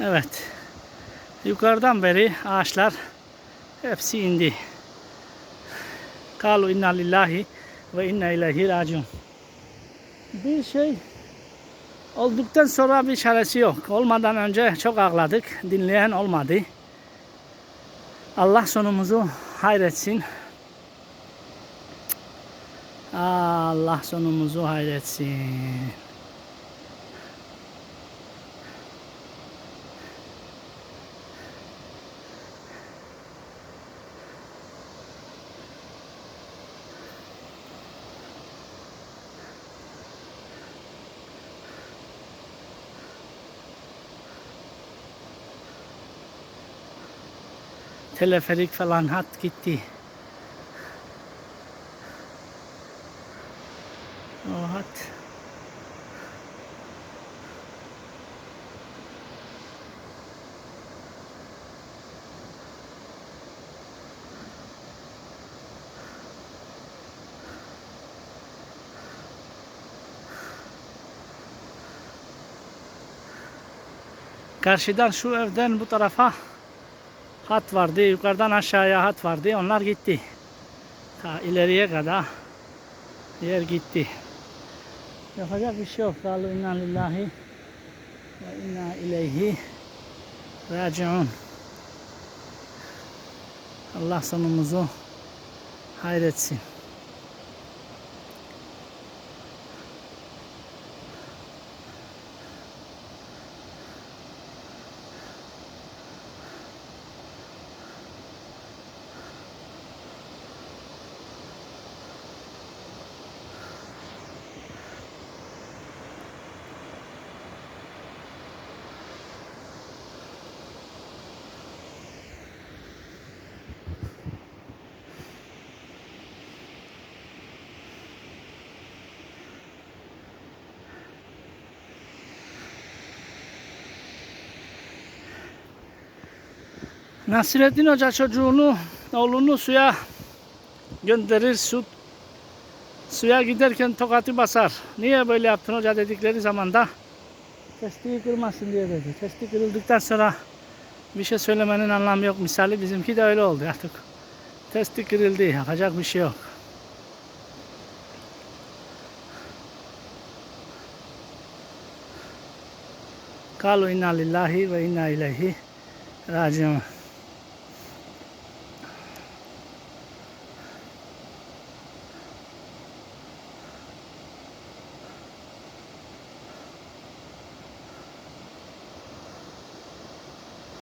Evet. Yukarıdan beri ağaçlar hepsi indi. Kalu inna lillahi ve inna ileyhi raciun. Bir şey olduktan sonra bir çaresi yok. Olmadan önce çok ağladık. Dinleyen olmadı. Allah sonumuzu hayretsin. Allah sonumuzu hayretsin. Teleferik falan hat gitti. O hat. Karşıdan şu evden bu tarafa hat vardı. Yukarıdan aşağıya hat vardı. Onlar gitti. Ta ileriye kadar yer gitti. Yapacak bir şey yok. Kalu inna lillahi ve inna ileyhi raciun. Allah sonumuzu hayretsin. Nasrettin Hoca çocuğunu, oğlunu suya gönderir. Su, suya giderken tokatı basar. Niye böyle yaptın hoca dedikleri zaman da testiyi kırmasın diye dedi. Testi kırıldıktan sonra bir şey söylemenin anlamı yok. Misali bizimki de öyle oldu artık. Testi kırıldı. Yapacak bir şey yok. Kalu inna lillahi ve inna ileyhi raciun.